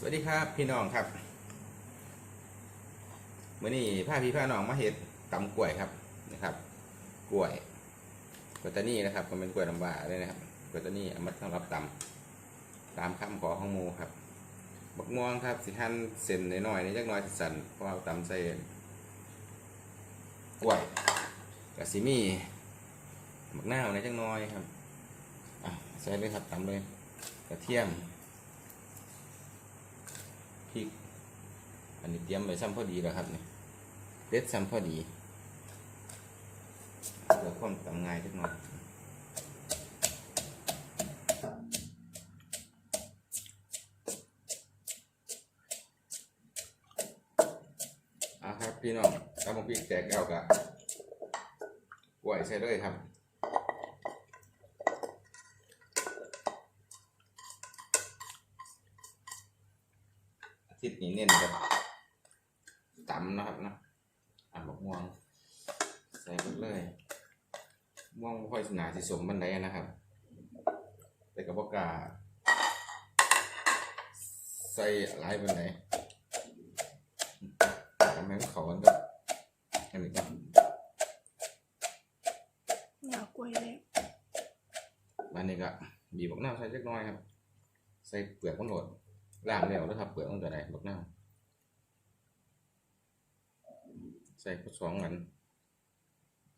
สวัสดีครับพี่น้องครับเมื่อนี้พาพี่พาน้องมาเห็ดตำกล้วยครับนะครับ กล้วยกล้วยตานี่นะครับมันเป็นกล้วยลำบากเลยนะครับกล้วยตานี่เอามาสำหรับตำตามคำขอของมูครับบักม่วงครับสิหั่นเส้นน้อยๆนี่จักน้อยสิสั่นเพราะเอาตำใส่กล้วยกับซิมีบักหน้าวในจักน้อยครับอะใส่เลยครับตำเลย กระเทียม พริก อันนี้เตรียมไว้ซ้ำพอดีแล้วครับเนี่ยเด็ดซ้ำพอดีเดี๋ยวความต่ำง่ายจักหน่อยเอาครับพี่น้องตำบักพริกแตกเอากะกล้วยใส่เลยครับอาทิตย์นี้เน้นแบบ ตำนะครับเนาะอะบอกม่วง ใส่หมดเลยม่วงบ่ค่อยหนาสิสมบันไดนะครับ แต่กับกล้าใส่หลายบันไดทำให้มันเขากันกับอันนี้ก็เหงากล้วยเลยอันนี้ก็บีบบักน้ำใส่เล็กน้อยครับ ใส่เปลือกมันโหลดล่างแล้วนะครับ เปลือกมันจะได้บักน้ำ ใส่ก็สองอัน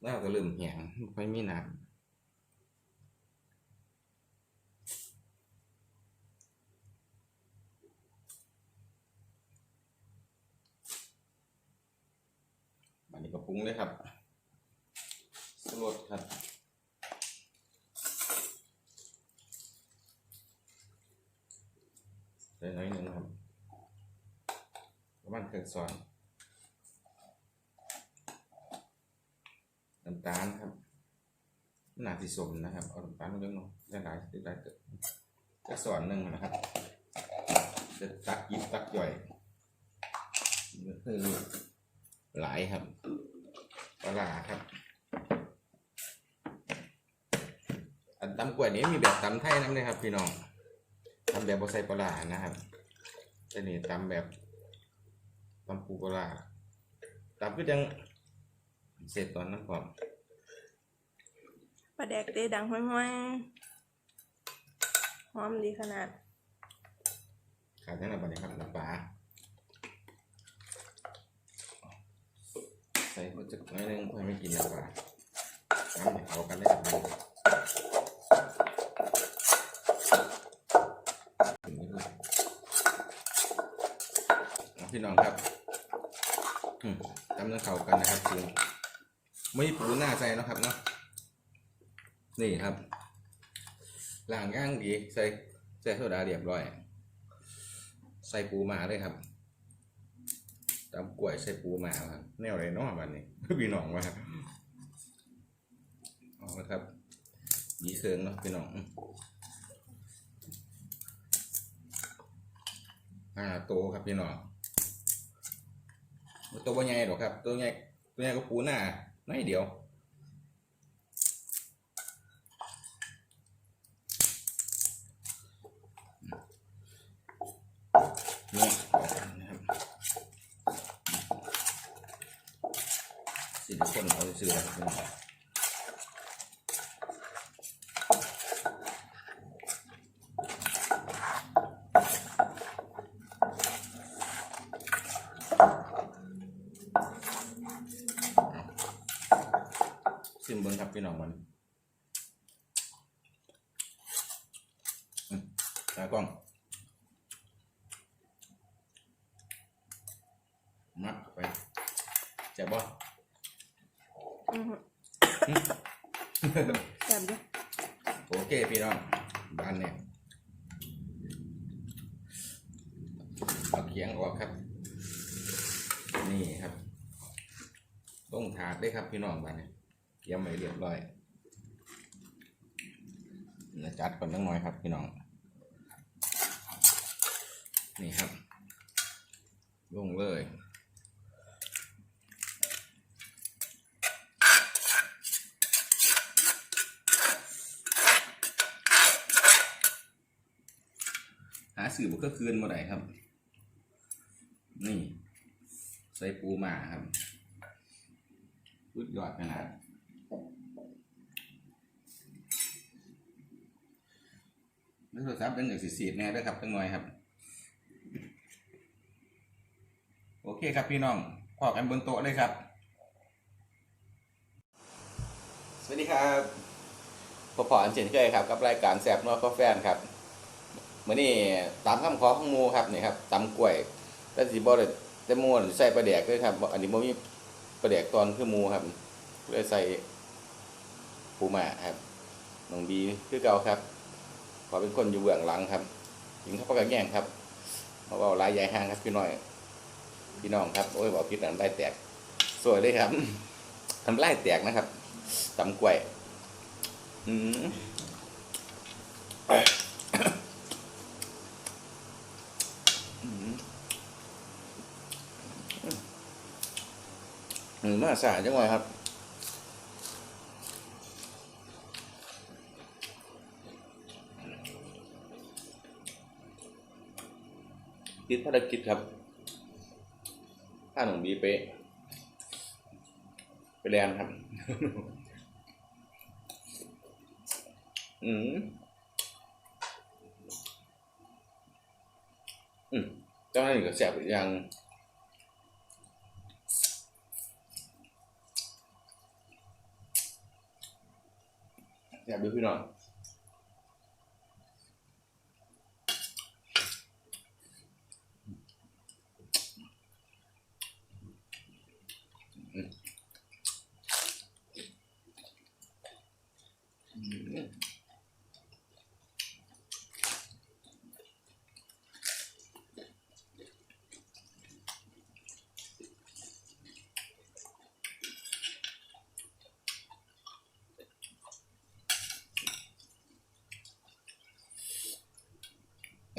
แล้วก็ลืมแหงไม่มีน้ำอันนี้ก็ปรุงเลยครับสรสครับ ใส่น้อยหนึ่งครับ ประมาณครึ่งช้อน น้ำตาลครับหนาที่สมนะครับ เอาน้ำตาลมาเยอะหน่อยได้หลายได้หลายเกิดจะสอนหนึ่งนะครับ จะตักยิบตักย่อยก็คือหลายครับปลาครับ อันตำกล้วยนี้มีแบบตำไทยน้ำเลยครับ พี่น้องทำแบบบใส่ปลานะครับแต่นี่ตำแบบตำปูปลาร้าตำก็ยัง เสร็จตอนนั้นก่อนปลาแดกเตะดังห้อยๆหอมดีขนาดขาดแค่ไหนบ้างครับน้ำปลาใส่ก็จะน้อยหนึงเพื่อไม่กินน้ำปลาน้ำให้เขากันได้ครับถึงนี้เลยเอาพี่น้องครับอืมตำน้ำเขากันนะครับคือ ไม่ปูหน้าใส่นะครับเนาะนี่ครับล้างย่างดีใส่ใส่โซดาเรียบร้อย ใส่ปูมาเลยครับตำกล้วยใส่ปูมาครับแนวไรเนาะวันนี้พี่น้องว่าเอาละครับยีเคืองเนาะพี่น้องอ่าโตครับพี่น้องตัวใหญ่หรอกครับ ตัวใหญ่ตัวใหญ่ก็ปูหน้า น้อยเดียว นี่นะครับสิลิคนเอาซื้อแล้วครับซิมเบิ้งครับพี่น้องมันอืม ตากล้องมัดเข้าไปเจ็บบ่อือหือแซ่บอยู่โอเคพี่น้องบ้านเนี่ยเอาเขียงออกครับ นี่ครับต้องถาดด้วยครับพี่น้องบ้านเนี่ยเตรียมไว้เรียบร้อยนะจัดก่อนนิดหน่อยครับพี่น้อง นี่ครับ ลงเลย หาสื่อบุกก็คืนมาไหนครับ นี่ ใส่ปูมาครับสุดยอดขนาดนี่โทรศัพท์เป็นอย่างสีดๆแน่ด้วยครับตั้งหน่อยครับ โอ เคครับพี่น้องพอกันบนโต๊ะเลยครับ สวัสดีครับพอพออันเช่นเคยครับ กับรายการแสบนอกก็แฟนครับเมื่อนี้ตามคำขอของมูครับนี่ครับตำกล้วยแต่สีบอลแต่มูนใส่ปลาแดกด้วยครับ อันนี้โมมีปลาแดกตอนคือมูครับเลยใส่ปูมาครับน้องบีคือเก่าครับขอเป็นคนอยู่เบื้องหลังครับถึงเขาก็แย่งครับเพราะว่าลายใหญ่ห้างครับพี่น้อย พี่น้องครับโอ้ยบอกพิษน้ำลายแตก สวยเลยครับทำลายแตกนะครับตำกล้วยอืมอืมอืมน่าสะอาดจังเลยครับติดภารกิจครับาหนุ่มบีไปไปเรียนครับ อืมอืมเจ้าหน้าที่ก็แสบอย่างแสบดูพี่น้องอืม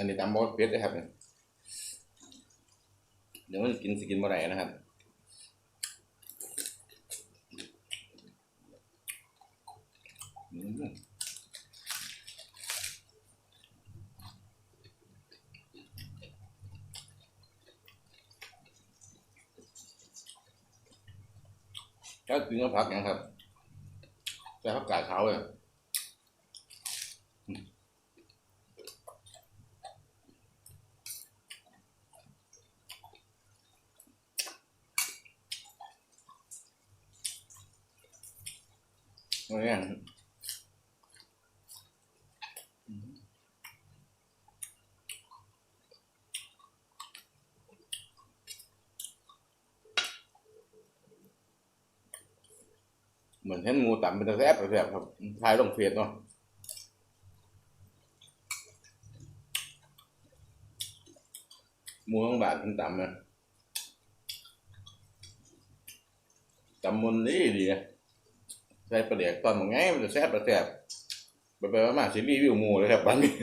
อันนี้ตามบอสเพชรเลยครับเนี่ยเดี๋ยวมันกินสกินบ่ได้นะครับก็กินกับผักอย่างครับใส่ผักกาดขาวเลย เอาอย่างเหมือนเห็นหมูต่ำเป็นตะแใส่ประเดี๋ยวตอนมันไงมันจะแซ่บระแซ่บไปไปมาๆสิรีวิวหมูเลยครับบันนี้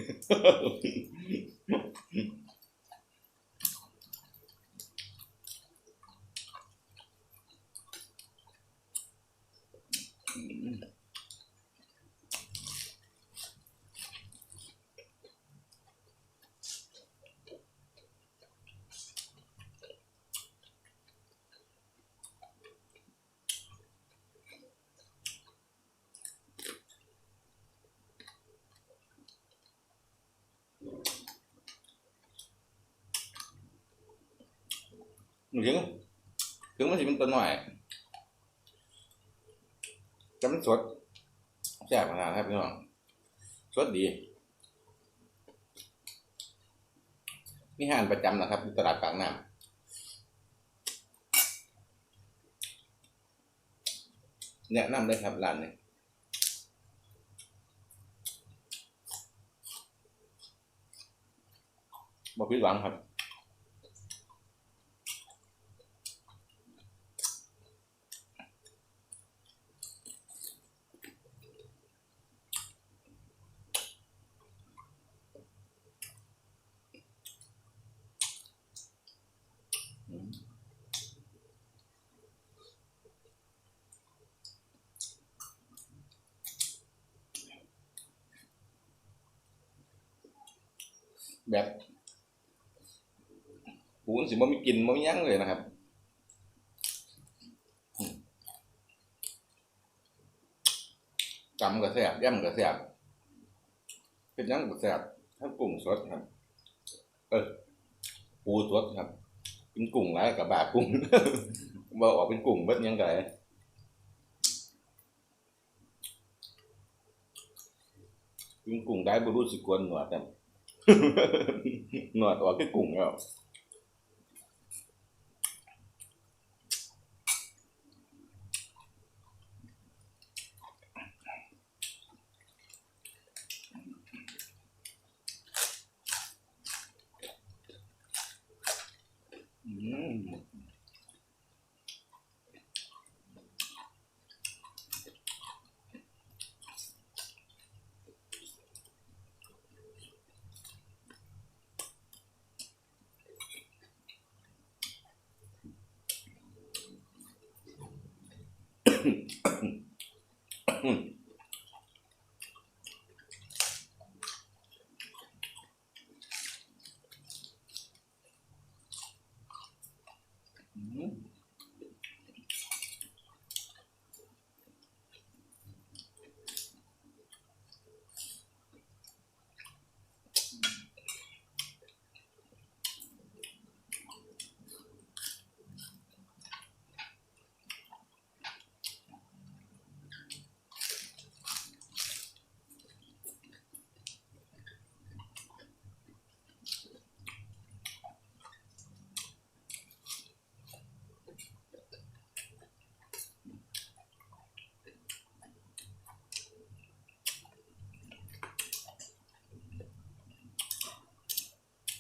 ถึง ถึงมันสิเป็นตัวหน่อยแต่มันสดแซ่บขนาดครับพี่น้องสดดีมีห้านประจำนะครับตลาดปากน้ำแนะนำเลยครับร้านนี้บอกผิดหวังครับ แบบปูนสิบ่มีกลินบ่มียั้งเลยนะครับจำก็แซ่บย่ำก็แซ่บเป็นยังก็แซ่บทั้งกุ้งสดครับ เออปูสดครับ เป็นกุ้งหลายกับบากุ้งบ่ออกเป็นกุ้งเบิดยังไงเป็นกุ้งได้บ่รู้สึกกวนหนวดครับ หนวดออกคือกุ้งแล้ว อืมอืม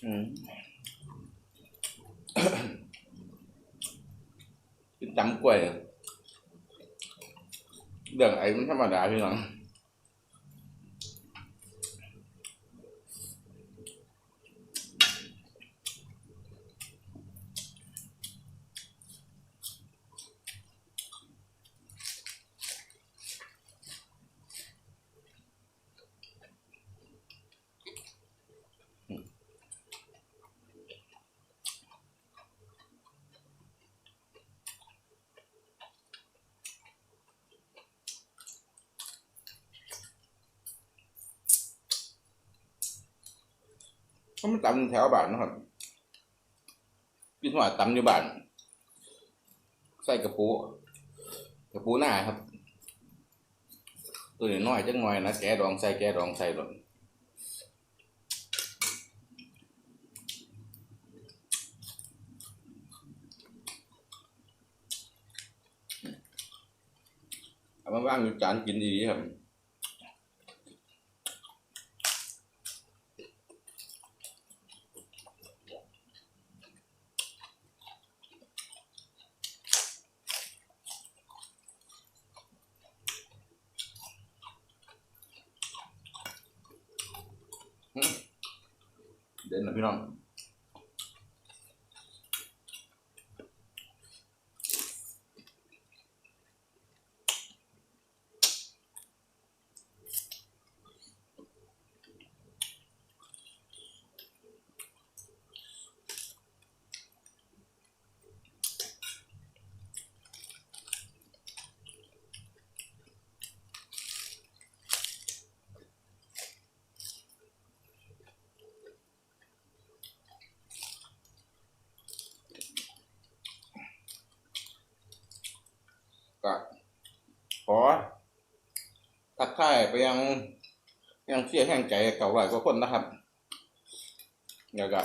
อืมกินตำกล้วย เรื่องไอ้มันธรรมดาพี่น้องก็มันตำแถวบ้านนะครับกินหัวตำอยู่บ้าน ใส่กระปูกระปูหน้าครับ ตัวน้อยจังหน่อยนะแกดองใส่แกดองใส่หล่นเอามาว่างอยู่จานกินดีครับ เด่นนะพี่น้องก็ขอทักทาย ไปยังยังเชี่ยแห้งใจเก่าร้อยกว่าคนนะครับเดี๋ยวก็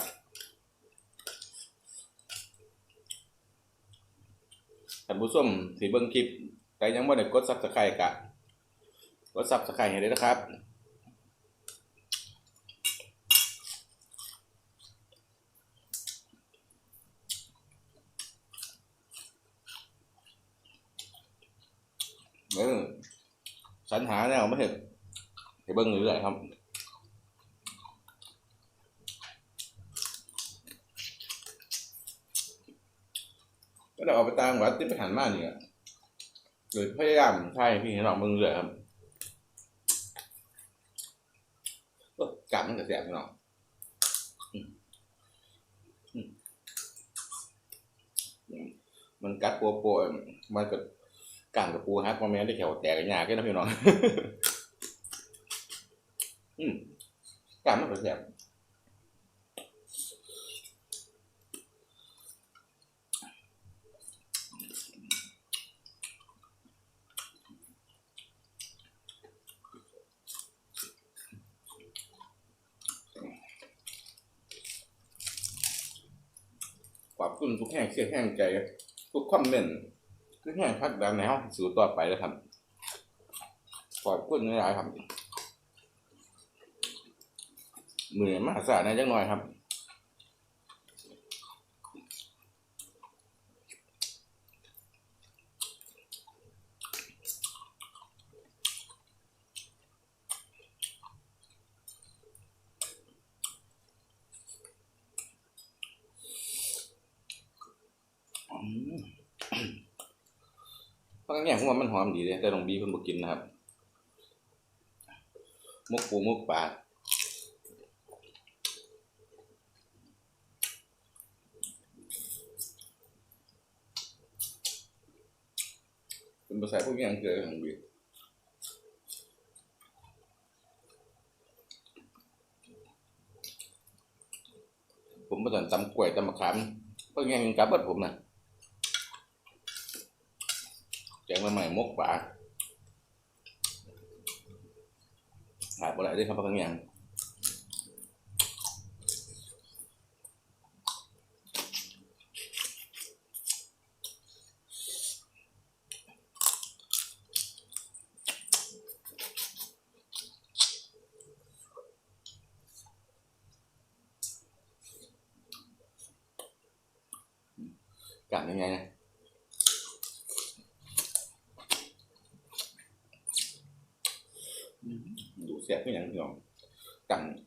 ท่านผู้ชมที่เบิ่งคลิปแต่ยังไม่ได้กดซับสไครต์กะกดซับสไครต์ให้เลยนะครับ เออ สรรหาแนวไม่เห็นให้เบิ้งเรื่อยๆครับก็ได้ออกไปตามวัดที่ไปหันมาเนี่ยหรือพยายามใช่พี่น้องเบิ้งเรื่อยครับกลับมันก็เสียพี่น้องมันกัดปัวปัวๆมันก็ กางกับปูฮักมาแม่นได้แขวแตกกันยากเลยนะพี่น้อง อืมกางมันก็แสบขอบคุณทุกแห่งเสียงแห่งใจ ทุกคอมเมน ต์ทุกแห่งพักดันแนวสู่ต่อไปแล้วครับขอบคุณหลายๆครับ มือมาสาในจังหน่อยครับ เพราะงั้นผมว่ามันหอมดีเลยแต่ลองบีเพิ่นบ่กินนะครับมุกปูมุกปลาเป็นภาษาพวกนี้อังเกิดของบีผมมาตอนตำกล้วยตำมะขามพวกนี้ยังกลับบ้านผมนะ แจงมาใหม่มกป่าหายไปไหนได้ครับบางอย่างกันยังไงนะ đủ xẹp cái nhãn nhỏ cẳng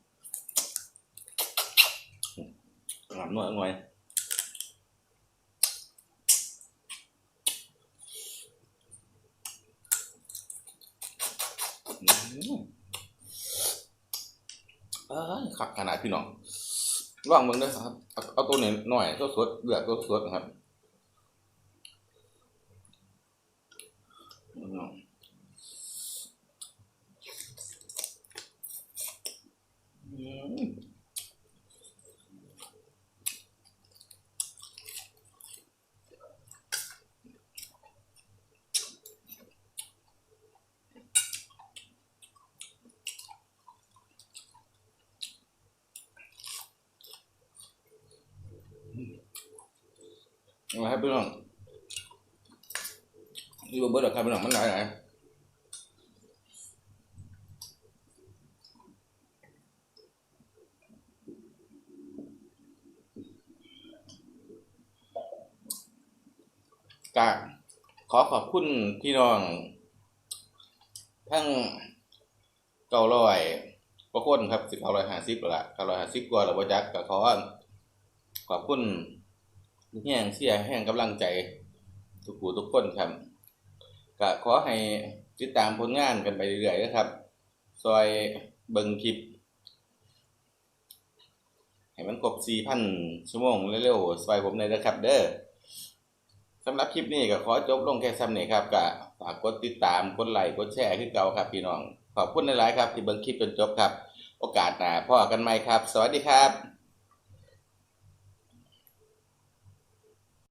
làm nó ở ngoài à, khắc khả nại พี่น้องลองมึงด้วยครับ เอาตัวนี้หน่อยตัวสดเบือดตัวสดนะครับพี่น้อง อืมเอาละครับพี่น้องนี่บ่เบิดหรอกครับพี่น้องมันหลายหลายก็ขอขอบคุณพี่น้อง ทั้งเก้าร้อยกว่าคนครับสิบเก้าร้อยห้าสิบละเก้าร้อยห้าสิบกว่าเราบจักก็ขอขอบคุณ แห่งเสียแห่งกำลังใจ ทุกผู้ทุกคนครับก็ขอให้ติดตามผลงานกันไปเรื่อยๆนะครับ ซอยเบิงคลิป ให้มันครบ4,000 ชั่วโมงเร็วๆซอยผมเลยนะครับ เด้อสำหรับคลิปนี้ก็ขอจบลงแค่ซ้ำนี้ครับก็ฝากกดติดตาม กดไลค์ กดแชร์คือเก่าครับพี่น้อง ขอบคุณหลายๆครับ ที่เบิ่งคลิปจนจบครับ โอกาสหน้าพ่อกันใหม่ครับ สวัสดีครับ